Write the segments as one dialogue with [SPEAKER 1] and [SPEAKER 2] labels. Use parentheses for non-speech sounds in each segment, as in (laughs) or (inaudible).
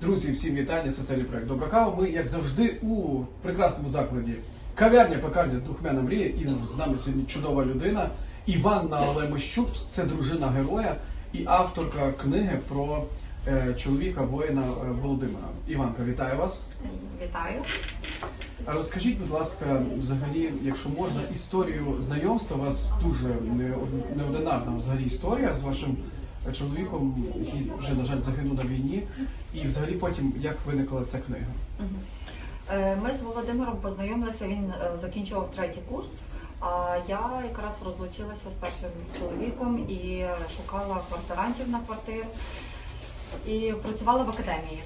[SPEAKER 1] Друзі, всім вітання, соціальний проект Добра кава. Ми, як завжди, у прекрасному закладі кав'ярня, пекарня Духмяна Мрія. І з нами сьогодні чудова людина. Іванна Лемощук, це дружина героя і авторка книги про е, чоловіка воїна е, Володимира. Іванка, вітаю вас.
[SPEAKER 2] Вітаю.
[SPEAKER 1] Розкажіть, будь ласка, взагалі, якщо можна, історію знайомства. У вас дуже не- неординарна взагалі історія з вашим чоловіком, який вже, на жаль, загинув на війні. І взагалі потім як виникла ця книга?
[SPEAKER 2] Е, Ми з Володимиром познайомилися, він е, закінчував третій курс, а я якраз розлучилася з першим чоловіком і шукала квартирантів на квартиру і працювала в академії.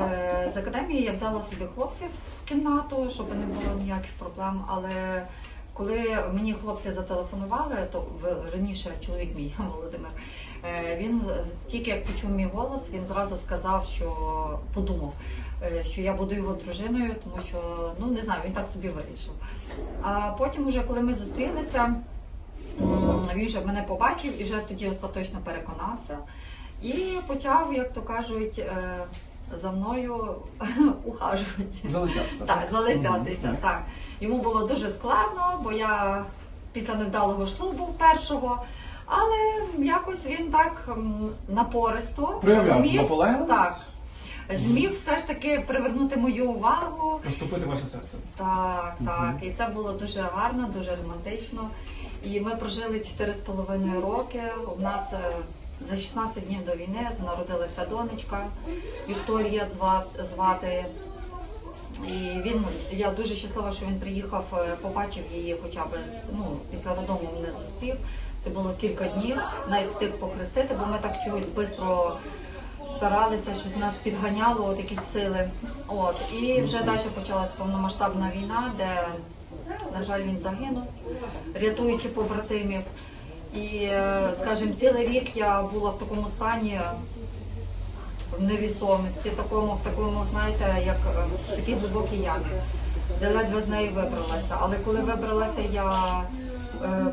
[SPEAKER 2] Е, З академії я взяла собі хлопців в кімнату, щоб не було ніяких проблем. Але коли мені хлопці зателефонували, то раніше чоловік мій (laughs) Володимир, е, він тільки як почув мій голос, він зразу сказав, що подумав, е, що я буду його дружиною, тому що ну не знаю, він так собі вирішив. А потім, уже коли ми зустрілися, він вже мене побачив і вже тоді остаточно переконався. І почав, як то кажуть, е, за мною (laughs) ухажувати.
[SPEAKER 1] Залицятися.
[SPEAKER 2] Так, залицятися.
[SPEAKER 1] Мгм.
[SPEAKER 2] Так. Йому було дуже складно, бо я після невдалого шлюбу першого, але якось він так напористо
[SPEAKER 1] Проявляв
[SPEAKER 2] зміг, так, зміг все ж таки привернути мою увагу.
[SPEAKER 1] розтопити ваше серце.
[SPEAKER 2] Так, так. І це було дуже гарно, дуже романтично. І ми прожили 4,5 роки. У нас е, за 16 днів до війни народилася донечка Вікторія звати. І він, я дуже щаслива, що він приїхав, е, побачив її хоча б ну, після роддому мене зустрів. Це було кілька днів, навіть встиг похрестити, бо ми так чогось швидко старалися, щось нас підганяло, от якісь сили. От. І вже далі почалась повномасштабна війна, де, на жаль, він загинув, рятуючи побратимів. І, е, скажімо, цілий рік я була в такому стані в невісомості, такому, в такому, знаєте, як е, в такій глибокій ямі, де ледве з неї вибралася. Але коли вибралася, я е,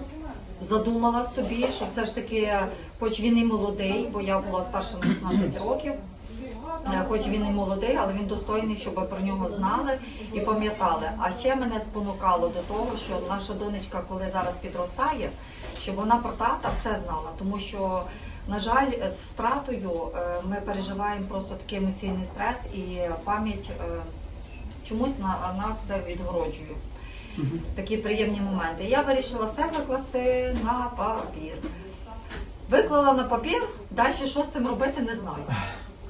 [SPEAKER 2] задумала собі, що все ж таки, хоч він і молодий, бо я була старша на 16 років. Е, Хоч він і молодий, але він достойний, щоб про нього знали і пам'ятали. А ще мене спонукало до того, що наша донечка, коли зараз підростає, щоб вона про тата все знала, тому що на жаль, з втратою е, ми переживаємо просто такий емоційний стрес і пам'ять е, чомусь на нас це відгороджує. Такі приємні моменти. Я вирішила все викласти на папір. Виклала на папір, далі що з тим робити, не знаю.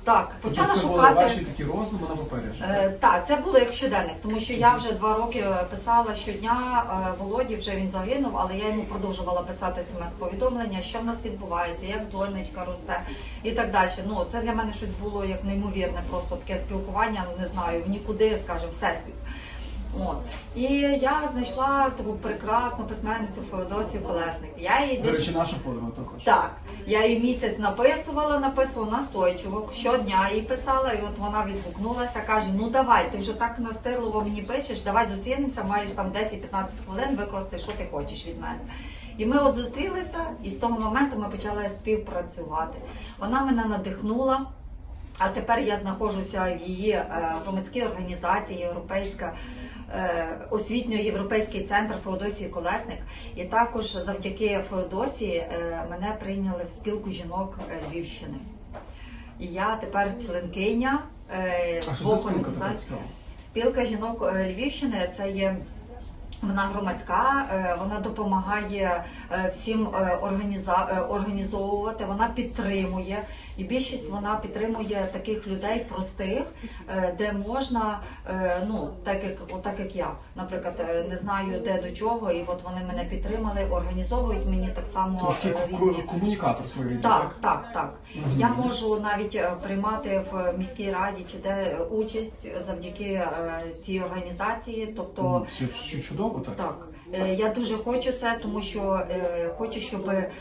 [SPEAKER 2] Так,
[SPEAKER 1] Тобто
[SPEAKER 2] почала
[SPEAKER 1] це були
[SPEAKER 2] шукати.
[SPEAKER 1] ваші такі роздуми на папері.
[SPEAKER 2] Е,
[SPEAKER 1] так?
[SPEAKER 2] Так, це було як щоденник, тому що я вже два роки е, писала щодня е, Володі, вже він загинув, але я йому продовжувала писати смс-повідомлення, що в нас відбувається, як донечка росте і так далі. Ну це для мене щось було як неймовірне, просто таке спілкування, ну не знаю, в нікуди, скажімо, всесвіт. От. І я знайшла таку прекрасну письменницю Феодосію Колесник. Я її
[SPEAKER 1] До
[SPEAKER 2] десь
[SPEAKER 1] речі, наша подруга також.
[SPEAKER 2] так, я її місяць написувала, написувала настойчиво, щодня їй писала, і от вона відгукнулася, каже: Ну давай, ти вже так настирливо мені пишеш, давай зустрінемося, маєш там 10-15 хвилин викласти, що ти хочеш від мене. І ми от зустрілися, і з того моменту ми почали співпрацювати. Вона мене надихнула. А тепер я знаходжуся в її е, громадській організації, європейська е, освітньо-європейський центр Феодосії Колесник. І також завдяки Феодосії е, мене прийняли в спілку жінок Львівщини. І я тепер членкиня
[SPEAKER 1] А що за спілка
[SPEAKER 2] Спілка жінок Львівщини це є. Вона громадська, е, вона допомагає е, всім е, організовувати, вона підтримує. І більшість вона підтримує таких людей простих, де можна, ну так як отак як я, наприклад, не знаю де до чого, і от вони мене підтримали, організовують мені так само різні.
[SPEAKER 1] комунікатор своєрідний,
[SPEAKER 2] Так, так, так. Я можу навіть приймати в міській раді чи де участь завдяки цій організації. Тобто,
[SPEAKER 1] Це чудово, так?
[SPEAKER 2] так е, я дуже хочу це, тому що е, хочу, щоб е,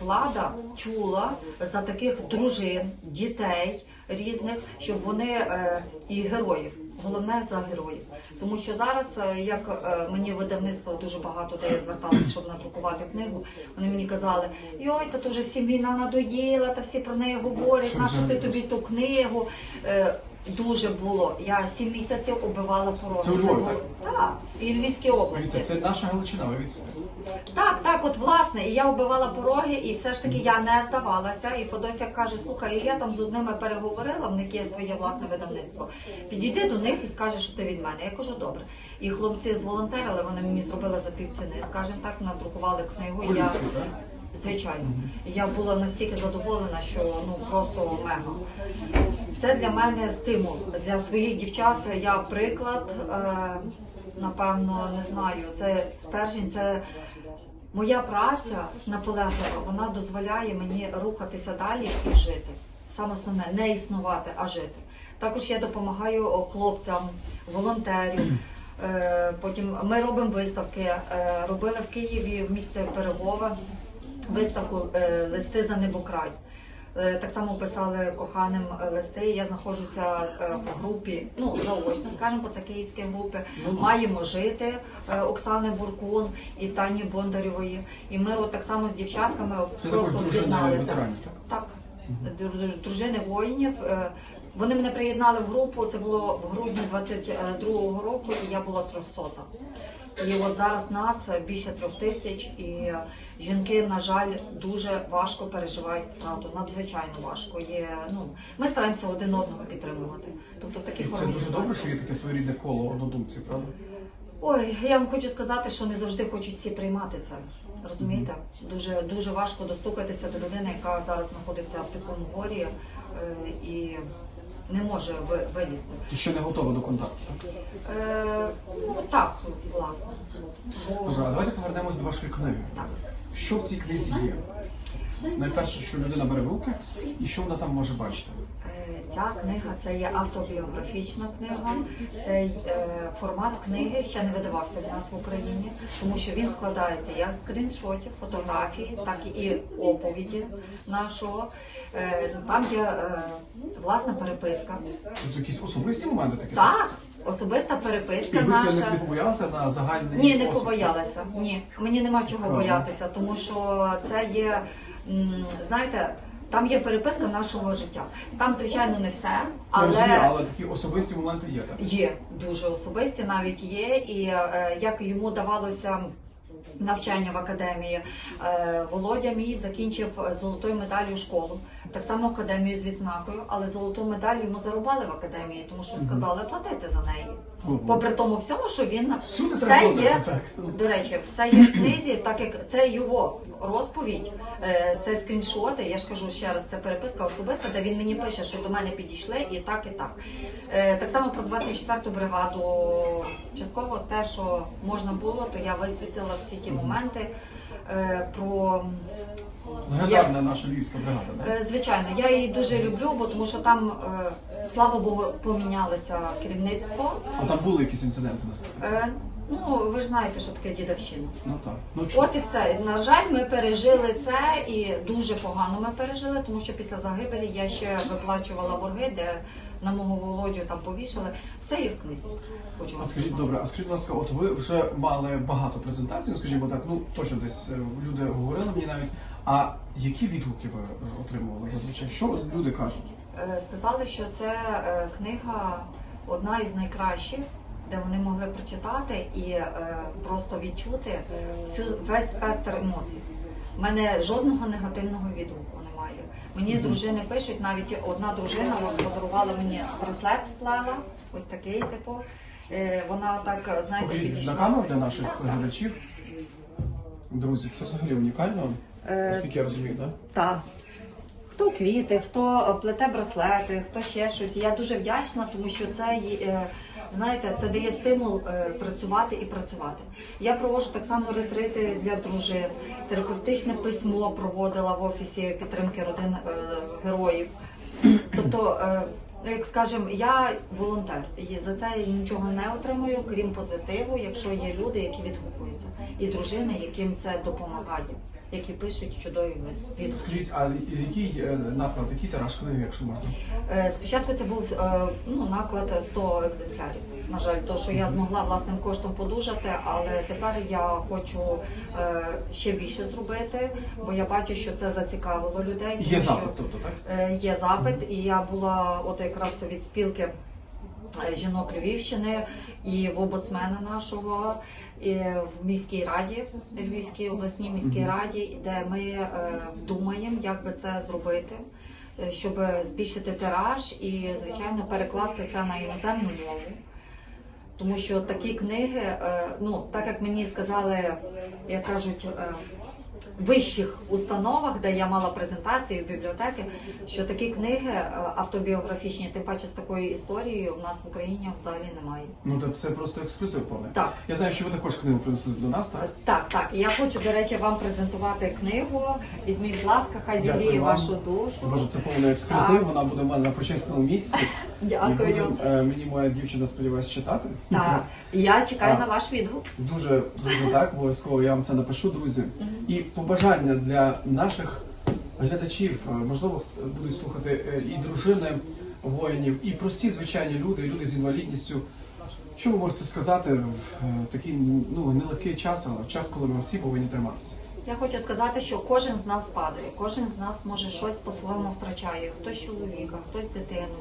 [SPEAKER 2] влада чула за таких дружин, дітей. різних, щоб вони е, і героїв. Головне за героїв, тому що зараз, е, як е, мені видавництво дуже багато де я зверталася, щоб надрукувати книгу. Вони мені казали: йой, та то вже всім війна надоїла, та всі про неї говорять. Нащо ти тобі ту книгу? Дуже було. Я сім місяців убивала пороги.
[SPEAKER 1] Це у Львові,
[SPEAKER 2] було так, і Львівській області.
[SPEAKER 1] Дивіться, це наша Галичина, ви від
[SPEAKER 2] Так, так, от власне, і я вбивала пороги, і все ж таки я не здавалася. І Федося каже: слухай, я там з одними переговорила, в них є своє власне видавництво. Підійди до них і скажи, що ти від мене. Я кажу, добре. І хлопці зволонтерили, вони мені зробили за півціни. Скажімо так, надрукували книгу. Я
[SPEAKER 1] Поліцію, так?
[SPEAKER 2] Звичайно, я була настільки задоволена, що ну просто мега. Це для мене стимул для своїх дівчат. Я приклад, е, напевно, не знаю. Це стержень, це моя праця наполеглива. Вона дозволяє мені рухатися далі і жити. Саме основне не існувати, а жити. Також я допомагаю хлопцям, волонтерів. Е, Потім ми робимо виставки. Е, Робили в Києві в місті Пирогове виставку е, листи за небокрай. Е, Так само писали коханим е, листи. Я знаходжуся в групі, ну заочно, скажімо, це київські групи.
[SPEAKER 1] Ну.
[SPEAKER 2] Маємо жити Оксани Буркун і Тані Бондарєвої. І ми от так само з дівчатками
[SPEAKER 1] Це
[SPEAKER 2] просто об'єдналися.
[SPEAKER 1] так?
[SPEAKER 2] Дружини воїнів. Е, Вони мене приєднали в групу. Це було в грудні 22-го року, і я була трьохсота. І от зараз нас більше трьох тисяч, і жінки, на жаль, дуже важко переживають втрату. Надзвичайно важко. Є ну ми стараємося один одного підтримувати. Тобто
[SPEAKER 1] І
[SPEAKER 2] таких
[SPEAKER 1] це дуже добре, що є таке своєрідне коло однодумців, правда?
[SPEAKER 2] Ой, я вам хочу сказати, що не завжди хочуть всі приймати це. Розумієте? Дуже дуже важко достукатися до людини, яка зараз знаходиться в такому горі е, і не може ви- вилізти.
[SPEAKER 1] Ти ще не готова до контакту, так?
[SPEAKER 2] Е, ну так, власне. Бо-
[SPEAKER 1] Добре, а давайте повернемось до вашої книги.
[SPEAKER 2] Так.
[SPEAKER 1] Що в цій книзі є? Найперше, що людина бере в руки, і що вона там може бачити?
[SPEAKER 2] Е, Ця книга це є автобіографічна книга. Цей е, формат книги ще не видавався в нас в Україні, тому що він складається як з скріншотів, фотографій, так і оповіді нашого. Е, там є е, власна переписка.
[SPEAKER 1] Тут якісь особисті моменти такі?
[SPEAKER 2] Так, особиста переписка
[SPEAKER 1] ви
[SPEAKER 2] наша.
[SPEAKER 1] не, не побоялися на загальний
[SPEAKER 2] Ні, не побоялася. Ні, мені нема чого боятися, тому що це є, знаєте, там є переписка нашого життя. Там, звичайно, не все,
[SPEAKER 1] Я розумію,
[SPEAKER 2] але
[SPEAKER 1] але такі особисті моменти є, так?
[SPEAKER 2] є дуже особисті, навіть є. І е, як йому давалося. Навчання в академії Е, Володя мій закінчив е, золотою медаллю школу, так само академію з відзнакою, але золоту медаль йому зарубали в академії, тому що сказали платити за неї. Попри тому всьому, що він
[SPEAKER 1] Всюди
[SPEAKER 2] все
[SPEAKER 1] треба
[SPEAKER 2] є,
[SPEAKER 1] так.
[SPEAKER 2] до речі, все є в книзі, так як це його розповідь, е, це скріншоти. Я ж кажу ще раз, це переписка особиста, де він мені пише, що до мене підійшли і так, і так. Е, Так само про 24-ту бригаду. Частково те, що можна було, то я висвітила всі ті моменти. Е, Про
[SPEAKER 1] Згадавна наша львівська бригада, так?
[SPEAKER 2] Звичайно, я її дуже люблю, бо тому що там, е, слава Богу, помінялося керівництво.
[SPEAKER 1] А там були якісь інциденти наскільки?
[SPEAKER 2] Е, Ну, ви ж знаєте, що таке дідовщина.
[SPEAKER 1] Ну так. Ну чому?
[SPEAKER 2] От і все. На жаль, ми пережили це і дуже погано ми пережили, тому що після загибелі я ще виплачувала борги, де на мого володю там повішали. Все є в книзі. Хочу
[SPEAKER 1] А скажіть
[SPEAKER 2] сказати.
[SPEAKER 1] добре, а скажіть, будь ласка, от ви вже мали багато презентацій, ну, скажімо так, ну точно десь е, люди говорили мені навіть. А які відгуки ви отримували зазвичай? Що люди кажуть?
[SPEAKER 2] Е, Сказали, що це е, книга одна із найкращих, де вони могли прочитати і е, просто відчути всю весь спектр емоцій. У мене жодного негативного відгуку немає. Мені дружини пишуть, навіть одна дружина от, подарувала мені браслет сплела, ось такий, типу. Вона так, знаєте,
[SPEAKER 1] на
[SPEAKER 2] підійшла.
[SPEAKER 1] камеру для наших глядачів. Друзі, це взагалі унікально, наскільки я розумію, так?
[SPEAKER 2] Так. Хто квіти, хто плете браслети, хто ще щось. Я дуже вдячна, тому що це е, знаєте, це дає стимул е, працювати і працювати. Я проводжу так само ретрити для дружин, терапевтичне письмо проводила в офісі підтримки родин е, героїв. Тобто, е, як скажемо, я волонтер, і за це я нічого не отримую, крім позитиву, якщо є люди, які відгукуються, і дружини, яким це допомагає. Які пишуть чудові відгуки.
[SPEAKER 1] Скажіть, а який е, наклад, який тираж книги, якщо можна?
[SPEAKER 2] Е, Спочатку це був е, ну, наклад 100 екземплярів. На жаль, то що я змогла власним коштом подужати, але тепер я хочу ще більше зробити, бо я бачу, що це зацікавило людей.
[SPEAKER 1] Є
[SPEAKER 2] тому що,
[SPEAKER 1] запит, тобто, так?
[SPEAKER 2] Є запит, і я була от якраз від спілки жінок Львівщини і в омбудсмена нашого. І в міській раді, Львівській обласній міській раді, де ми е, думаємо, як би це зробити, е, щоб збільшити тираж і, звичайно, перекласти це на іноземну мову. Тому що такі книги, е, ну так як мені сказали, як кажуть, е, вищих установах, де я мала презентацію бібліотеки, що такі книги е, автобіографічні, тим паче з такою історією, в нас в Україні взагалі немає.
[SPEAKER 1] Ну так це просто ексклюзив повний.
[SPEAKER 2] Так.
[SPEAKER 1] Я знаю, що ви також книгу принесли до нас, так?
[SPEAKER 2] Так, так. Я хочу, до речі, вам презентувати книгу. Візьміть, будь ласка, хай зігріє вашу душу.
[SPEAKER 1] Боже, це повний ексклюзив,
[SPEAKER 2] Так.
[SPEAKER 1] вона буде в мене на почесному місці.
[SPEAKER 2] Дякую.
[SPEAKER 1] е, мені моя дівчина сподіваюся читати.
[SPEAKER 2] Так. (laughs) Я чекаю
[SPEAKER 1] А.
[SPEAKER 2] на ваш відгук.
[SPEAKER 1] Дуже дуже так, обов'язково я вам це напишу, друзі. І побажання для наших глядачів, е, можливо, хто- будуть слухати е, і дружини воїнів, і прості звичайні люди, і люди з інвалідністю. Що ви можете сказати в е, такий ну нелегкий час, але в час, коли ми всі повинні триматися?
[SPEAKER 2] Я хочу сказати, що кожен з нас падає, кожен з нас може щось по-своєму втрачає. Хтось чоловіка, хтось дитину,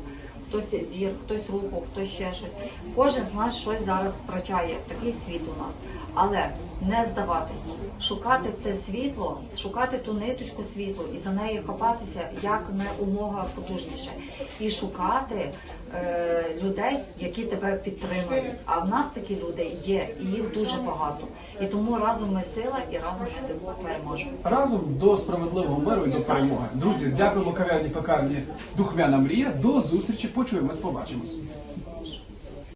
[SPEAKER 2] хтось зір, хтось руку, хтось ще щось. Кожен з нас щось зараз втрачає. Такий світ у нас. Але не здаватися, шукати це світло, шукати ту ниточку світлу і за нею хапатися як не умога потужніше. І шукати е, людей, які тебе підтримують. А в нас такі люди є, і їх дуже багато. І тому разом ми сила і разом ми переможемо.
[SPEAKER 1] Разом до справедливого миру і до перемоги. Друзі, дякуємо кав'ярні пекарні Духмяна мрія. До зустрічі. Почуємось, побачимось.